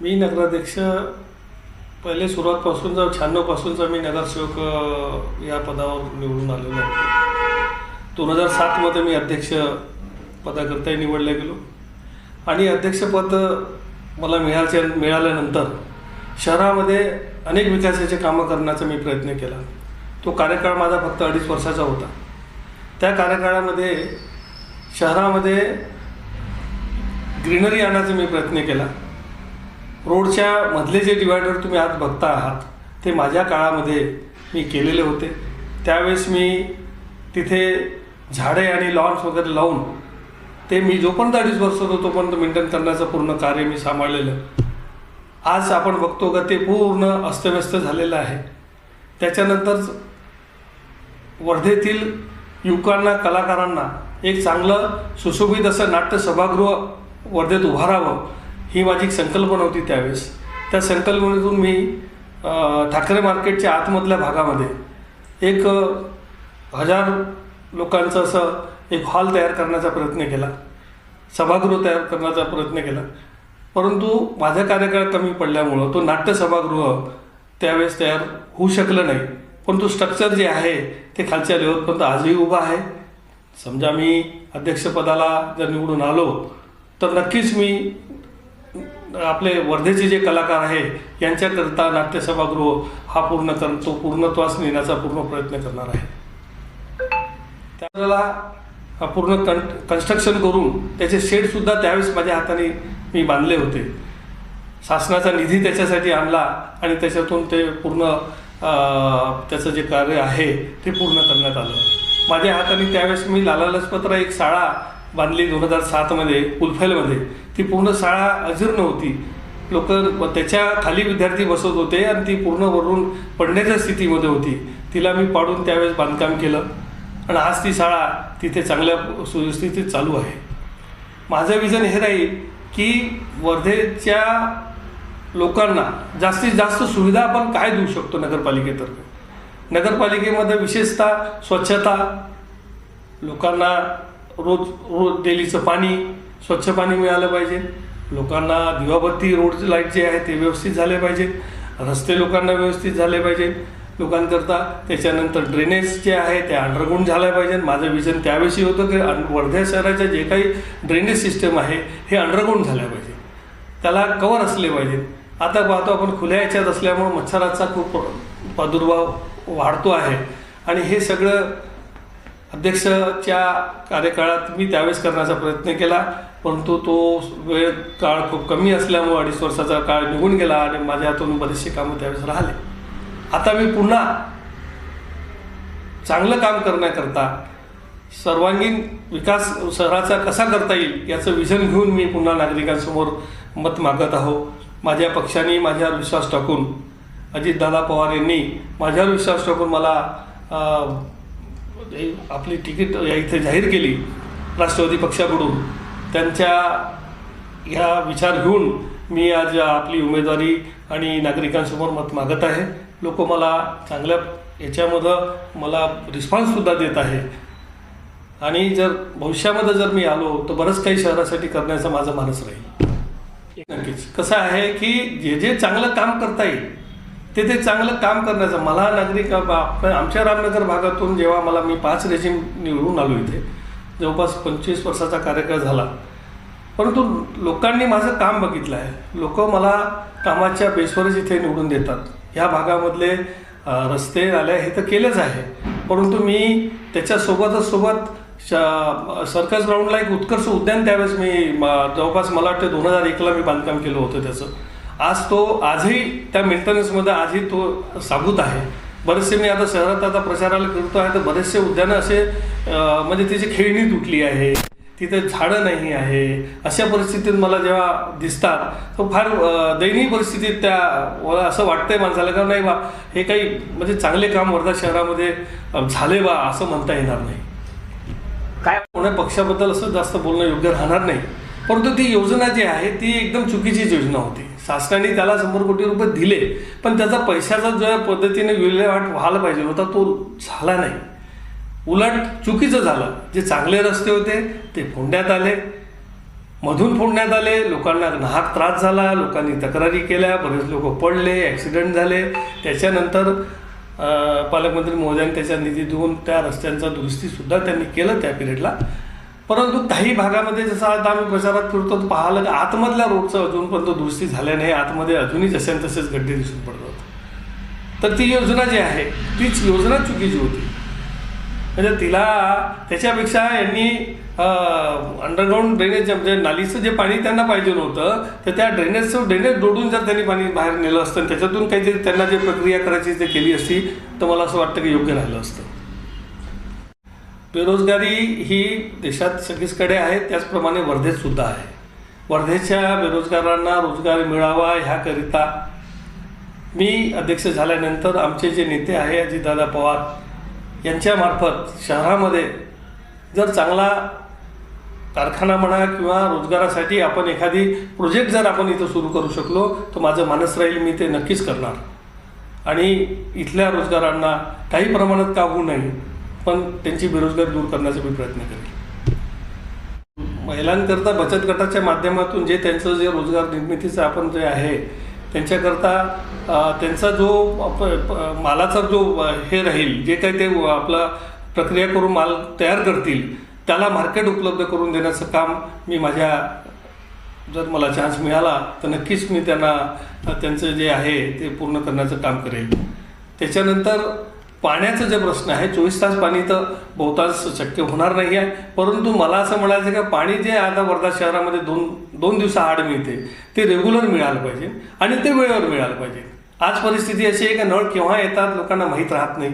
मी नगराध्यक्ष पहिले सुरुवातपासून जर शहाण्णवपासूनचा मी नगरसेवक या पदावर निवडून आलेलो आहे. दोन हजार सातमध्ये मी अध्यक्ष पदाकरताही निवडला गेलो. आणि अध्यक्षपद मला मिळाल्या मिळाल्यानंतर शहरामध्ये अनेक विकासाचे कामं करण्याचा मी प्रयत्न केला. तो कार्यकाळ माझा फक्त अडीच वर्षाचा होता. त्या कार्यकाळामध्ये शहरामध्ये ग्रीनरी आणण्याचा मी प्रयत्न केला. रोडच्या मधले जे डिवायडर तुम्ही आज बघता आहात ते माझ्या काळामध्ये मी केलेले होते. त्यावेळेस मी तिथे झाडे आणि लॉन्स वगैरे लावून ते मी जोपर्यंत अडीच वर्ष होतो तोपर्यंत मेंटेन करण्याचं पूर्ण कार्य मी सांभाळलेलं. आज आपण बघतो का ते पूर्ण अस्तव्यस्त झालेलं आहे. त्याच्यानंतर वर्धेतील युवकांना कलाकारांना एक चांगलं सुशोभित असं नाट्य सभागृह वर्धेत उभारावं ही माझी एक संकल्पना होती त्यावेळेस. त्या संकल्पनेतून मी ठाकरे मार्केटच्या आतमधल्या भागामध्ये एक हजार लोकांचं असं एक हॉल तयार करण्याचा प्रयत्न केला. सभागृह तयार करण्याचा प्रयत्न केला. परंतु माझा कार्यकाळ कमी पडल्यामुळं तो नाट्य सभागृह त्यावेळेस तयार होऊ शकलं नाही. परंतु स्ट्रक्चर जे आहे ते खालच्या लेवलपर्यंत आजही उभं आहे. समजा मी अध्यक्षपदाला जर निवडून आलो तर नक्कीच मी आपले वर्धेचे जे कलाकार आहे यांच्याकरता नाट्य सभागृह हा पूर्ण कर तो पूर्णत्वास नेण्याचा पूर्ण प्रयत्न करणार आहे. त्याला पूर्ण कन कन्स्ट्रक्शन करून त्याचे शेडसुद्धा त्यावेळेस माझ्या हाताने मी बांधले होते. शासनाचा निधी त्याच्यासाठी आणला आणि त्याच्यातून ते पूर्ण त्याचं जे कार्य आहे ते पूर्ण करण्यात आलं. माझ्या हाताने त्यावेळेस मी लाला लजपतराय एक शाळा बांधली दोन हजार सातमध्ये उलफेलमध्ये. ती पूर्ण शाळा अजीर्ण होती लोक त्याच्याखाली विद्यार्थी बसत होते आणि ती पूर्ण वरून पडण्याच्या स्थितीमध्ये होती. तिला मी पाडून त्यावेळेस बांधकाम केलं. आणि आज ती शाळा तिथे चांगल्या सुस्थितीत चालू आहे. माझं विजन हे राहील की वर्धेच्या लोकांना जास्तीत जास्त सुविधा आपण काय देऊ शकतो नगरपालिकेतर्फे? नगरपालिकेमध्ये विशेषतः स्वच्छता लोकांना रोज रोज डेलीचं पाणी स्वच्छ पाणी मिळालं पाहिजे. लोकांना दिवाबत्ती रोड लाइट जे आहे ते व्यवस्थित झाले पाहिजेत रस्ते लोकांना व्यवस्थित झाले पाहिजेत लोकांकरता त्याच्यानंतर ड्रेनेज जे आहे ते अंडरग्राऊंड झाल्या पाहिजे. माझं विजन त्याविषयी होतं की अन- वर्धा शहराच्या जे काही ड्रेनेज सिस्टम आहे हे अंडरग्राऊंड झाल्या पाहिजे. त्याला कवर असले पाहिजे. आता पाहतो आपण खुल्या याच्यात असल्यामुळं मच्छराचा खूप प्रादुर्भाव वाढतो आहे. आणि हे सगळं अध्यक्षच्या कार्यकाळात मी त्यावेळेस करण्याचा प्रयत्न केला परंतु तो वेळ काळ खूप कमी असल्यामुळे अडीच वर्षाचा काळ निघून गेला आणि माझ्या हातून बरेचसे कामं त्यावेळेस राहिले. आता मी पुन्हा चांगलं काम करण्याकरता सर्वांगीण विकास शहराचा कसा करता येईल याचं विजन घेऊन मी पुन्हा नागरिकांसमोर मत मागत आहो माझ्या पक्षाने माझ्यावर विश्वास टाकून अजितदादा पवार यांनी माझ्यावर विश्वास टाकून मला म्हणजे आपली तिकीट या इथे जाहीर केली राष्ट्रवादी पक्षाकडून. त्यांच्या ह्या विचार घेऊन मी आज आपली उमेदवारी आणि नागरिकांसमोर मत मागत आहे. लोक मला चांगल्या याच्यामधं मला रिस्पॉन्ससुद्धा देत आहे. आणि जर भविष्यामध्ये जर मी आलो तर बरंच काही शहरासाठी करण्याचा माझा मानस राहील. नक्कीच. कसं आहे की जे जे चांगलं काम करता येईल ते ते चांगलं काम करण्याचं. मला नागरिक आमच्या रामनगर भागातून जेव्हा मला मी पाच रेजिम निवडून आलो इथे जवळपास पंचवीस वर्षाचा कार्यकाळ झाला. परंतु लोकांनी माझं काम बघितलं आहे लोक मला कामाच्या बेसवरच इथे निवडून देतात. ह्या भागामधले रस्ते आले हे तर केलेच आहे. परंतु मी त्याच्यासोबतच सोबत सर्कस ग्राउंडला एक उत्कर्ष उद्यान त्यावेळेस मी जवळपास मला वाटतं दोन हजार एकला मी बांधकाम केलं होतं त्याचं. आज तो आजही त्या मेंटेनन्समध्ये आजही तो साबूत आहे. बरेचसे मी आता शहरात आता प्रचाराला करतो आहे तर बरेचसे उद्यानं असे म्हणजे त्याची खेळणी तुटली आहे तिथे झाडं नाही आहे अशा परिस्थितीत मला जेव्हा दिसतात तर फार दयनीय परिस्थितीत त्या मला असं वाटतंय माणसाला का नाही बा हे काही म्हणजे चांगले काम वर्धा शहरामध्ये झाले बा असं म्हणता येणार नाही. काय कोणा पक्षाबद्दल असं जास्त बोलणं योग्य राहणार नाही. परंतु ती योजना जी आहे ती एकदम चुकीचीच योजना होती. शासनाने त्याला शंभर कोटी रुपये दिले पण त्याचा पैशाचा ज्या पद्धतीने विल्हेवाट व्हायला पाहिजे होता तो झाला नाही. उलट चुकीचं झालं. जे चांगले रस्ते होते ते फोडण्यात आले. मधून फोडण्यात आले लोकांना नाहक त्रास झाला लोकांनी तक्रारी केल्या बरेच लोक पडले ॲक्सिडेंट झाले. त्याच्यानंतर पालकमंत्री महोदयांनी त्याच्या निधी देऊन त्या रस्त्यांचा दुरुस्तीसुद्धा त्यांनी केलं त्या पिरियडला परंतु काही भागामध्ये जसं आता आम्ही प्रचारात फिरतो तर पाहिलं की आतमधल्या रोडचं अजूनपर्यंत दुरुस्ती झाल्या नाही. आतमध्ये अजूनही जसे तसेच गड्डे दिसून पडतात. तर ती योजना जी आहे तीच योजना चुकीची होती. म्हणजे तिला त्याच्यापेक्षा यांनी अंडरग्राऊंड ड्रेनेज म्हणजे नालीचं जे पाणी त्यांना पाहिजे नव्हतं तर त्या ड्रेनेजचं ड्रेनेज जोडून जर त्यांनी पाणी बाहेर नेलं असतं त्याच्यातून काहीतरी त्यांना जे प्रक्रिया करायची ते केली असती तर मला असं वाटतं की योग्य राहिलं असतं. बेरोजगारी ही देशात सगळीचकडे आहे त्याचप्रमाणे वर्धेत सुद्धा आहे. वर्धेच्या बेरोजगारांना रोजगार मिळावा ह्याकरिता मी अध्यक्ष झाल्यानंतर आमचे जे नेते आहे अजितदादा पवार यांच्यामार्फत शहरामध्ये जर चांगला कारखाना म्हणा किंवा रोजगारासाठी आपण एखादी प्रोजेक्ट जर आपण इथं सुरू करू शकलो तर माझं मानस राहील मी ते नक्कीच करणार. आणि इथल्या रोजगारांना काही प्रमाणात का होऊ नये पण त्यांची बेरोजगारी दूर करण्याचा मी प्रयत्न करेन. महिलांकरता बचत गटाच्या माध्यमातून जे त्यांचं जे रोजगार निर्मितीचं आपण जे आहे त्यांच्याकरता त्यांचा जो प- मालाचा जो हे राहील जे काही ते आपला प्रक्रिया करून माल तयार करतील त्याला मार्केट उपलब्ध करून देण्याचं काम मी माझ्या जर मला चान्स मिळाला तर नक्कीच मी त्यांना त्यांचं जे आहे ते पूर्ण करण्याचं काम करेल. त्याच्यानंतर पाण्याचं जे प्रश्न आहे चोवीस तास पाणी तर बहुतांश शक्य होणार नाही आहे. परंतु मला असं म्हणायचं का पाणी जे आता वर्धा शहरामध्ये दोन दोन दिवसाआड मिळते. ते रेग्युलर मिळालं पाहिजे आणि ते वेळेवर मिळालं पाहिजे. आज परिस्थिती अशी आहे का नळ केव्हा येतात लोकांना माहीत राहत नाही.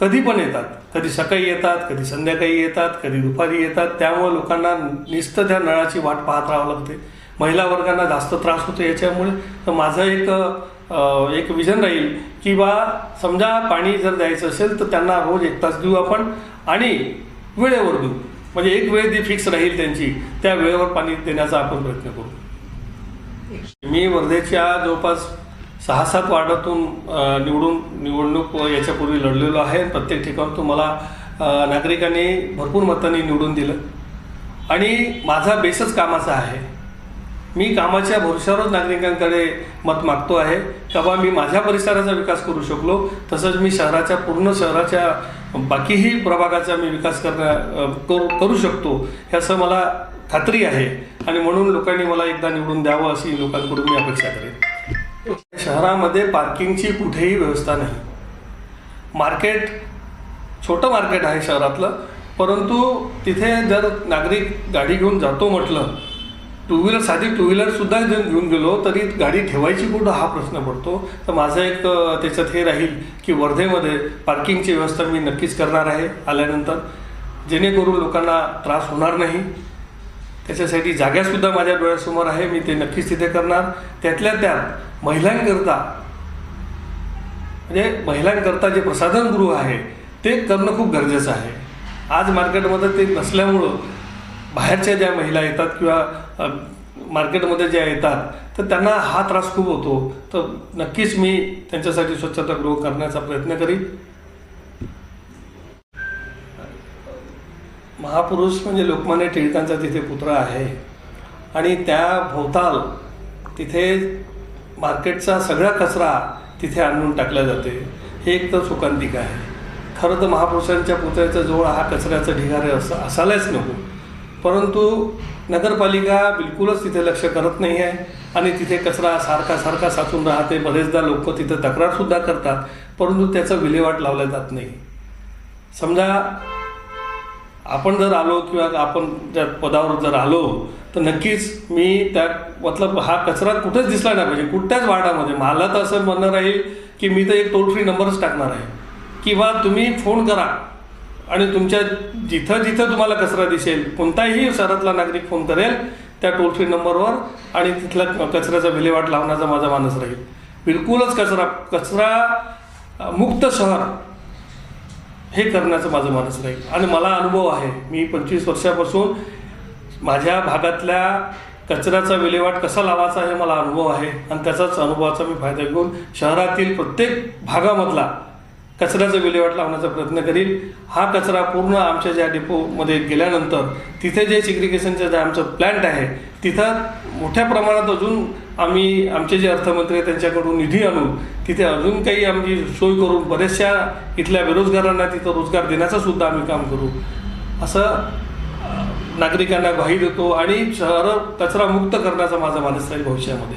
कधी पण येतात. कधी सकाळी येतात कधी संध्याकाळी येतात कधी दुपारी येतात. त्यामुळे लोकांना नुसतं त्या नळाची वाट पाहत राहावं लागते. महिला वर्गांना जास्त त्रास होतो याच्यामुळे. तर माझं एक एक विजन राहील की बा समजा पाणी जर द्यायचं असेल तर त्यांना रोज एक तास देऊ आपण आणि वेळेवर देऊ. म्हणजे एक वेळ जी फिक्स राहील त्यांची त्या वेळेवर पाणी देण्याचा आपण प्रयत्न करू. मी वर्धेच्या जवळपास सहा सात वार्डातून निवडून निवडणूक याच्यापूर्वी लढलेलो आहे. प्रत्येक ठिकाणतून मला नागरिकांनी भरपूर मतांनी निवडून दिलं. आणि माझा बेसच कामाचा आहे. मी कामाच्या भरोशावरच नागरिकांकडे मत मागतो आहे. का बा मी माझ्या परिसराचा विकास करू शकलो. तसंच मी शहराच्या पूर्ण शहराच्या बाकीही प्रभागाचा मी विकास करण्या करू करू शकतो ह्याचं मला खात्री आहे. आणि म्हणून लोकांनी मला एकदा निवडून द्यावं अशी लोकांकडून मी अपेक्षा करेन. शहरामध्ये पार्किंगची कुठेही व्यवस्था नाही. मार्केट छोटं मार्केट आहे शहरातलं. परंतु तिथे जर नागरिक गाडी घेऊन जातो म्हटलं टू व्हीलर साधी टू व्हीलरसुद्धा घेऊन गेलो तरी गाडी ठेवायची कुठं हा प्रश्न पडतो? तर माझं एक त्याच्यात हे राहील की वर्धेमध्ये पार्किंगची व्यवस्था मी नक्कीच करणार आहे आल्यानंतर. जेणेकरून लोकांना त्रास होणार नाही. त्याच्यासाठी जागासुद्धा माझ्या डोळ्यासमोर आहे मी ते नक्कीच तिथे करणार. त्यातल्या त्यात महिलांकरता म्हणजे महिलांकरता जे प्रसाधनगृह आहे ते करणं खूप गरजेचं आहे. आज मार्केटमध्ये ते नसल्यामुळं बाहेरच्या ज्या महिला येतात किंवा मार्केटमध्ये ज्या येतात तर त्यांना हा त्रास खूप होतो. तर नक्कीच मी त्यांच्यासाठी स्वच्छतागृह करण्याचा प्रयत्न करीन. महापुरुष म्हणजे लोकमान्य टिळकांचा तिथे पुतळा आहे. आणि त्या भोवताल तिथे मार्केटचा सगळा कचरा तिथे आणून टाकला जाते. हे एक तर शोकांतिक आहे. खरं तर महापुरुषांच्या पुतळ्याच्या जवळ हा कचऱ्याचा ढिगारे असा असायलाच नको. परंतु नगरपालिका बिलकुलच तिथे लक्ष करत नाही आहे आणि तिथे कचरा सारखा सारखा साचून राहते. बरेचदा लोक तिथं तक्रारसुद्धा करतात परंतु त्याचा विल्हेवाट लावला जात नाही. समजा आपण जर आलो किंवा आपण त्या पदावर जर आलो तर नक्कीच मी त्या मतलब हा कचरा कुठेच दिसला नाही पाहिजे. कुठल्याच वार्डामध्ये मला तर असं म्हणणं राहील की मी तर एक टोल फ्री नंबरच टाकणार आहे. किंवा तुम्ही फोन करा. आणि तुमच्या जिथं जिथं तुम्हाला कचरा दिसेल कोणताही शहरातला नागरिक फोन करेल त्या टोल फ्री नंबरवर आणि तिथला कचऱ्याचा विल्हेवाट लावण्याचा माझा मानस राहील. बिलकुलच कचरा कचरा मुक्त शहर हे करण्याचं माझं मानस राहील. आणि मला अनुभव आहे. मी पंचवीस वर्षापासून माझ्या भागातल्या कचऱ्याचा विल्हेवाट कसा लावायचा हे मला अनुभव आहे. आणि त्याचाच अनुभवाचा मी फायदा घेऊन शहरातील प्रत्येक भागामधला कचऱ्याचा विल्हेवाट लावण्याचा प्रयत्न करील. हा कचरा पूर्ण आमच्या ज्या डेपोमध्ये गेल्यानंतर तिथे जे सिग्रिगेशनचं जे आमचं प्लॅन्ट आहे तिथं मोठ्या प्रमाणात अजून आम्ही आमचे जे अर्थमंत्री आहेत त्यांच्याकडून निधी आणून तिथे अजून काही आमची सोय करून बऱ्याचशा इथल्या बेरोजगारांना तिथं रोजगार देण्याचं सुद्धा आम्ही काम करू. असं नागरिकांना ग्वाही देतो आणि शहर कचरामुक्त करण्याचा माझा मानस राहील भविष्यामध्ये.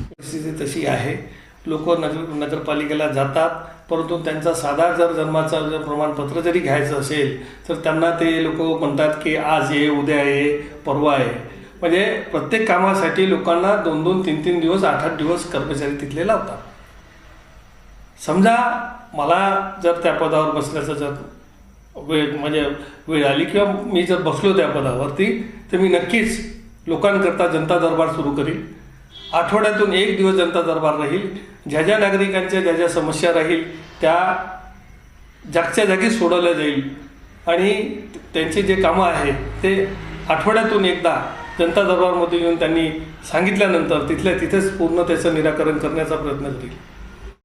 परिस्थिती तशी आहे. लोक नगर नगरपालिकेला जातात परंतु त्यांचा साधा जर जन्माचा जर प्रमाणपत्र जरी घ्यायचं असेल तर त्यांना ते लोक म्हणतात की आज ये उद्या ये परवा आहे. म्हणजे प्रत्येक कामासाठी लोकांना दोन दोन तीन तीन दिवस आठ आठ दिवस कर्मचारी तिथले लावतात. समजा मला जर त्या पदावर बसल्याचं जर वेळ म्हणजे वेळ आली किंवा मी जर बसलो त्या पदावरती तर मी नक्कीच लोकांकरता जनता दरबार सुरू करीन. आठवड्यातून एक दिवस जनता दरबार राहील ज्या ज्या नागरिकांच्या ज्या ज्या समस्या राहील त्या जागच्या जागी सोडवल्या जाईल. आणि त्यांचे जे कामं आहेत ते आठवड्यातून एकदा जनता दरबारमध्ये येऊन त्यांनी सांगितल्यानंतर तिथल्या तिथेच पूर्ण त्याचं निराकरण करण्याचा प्रयत्न करील.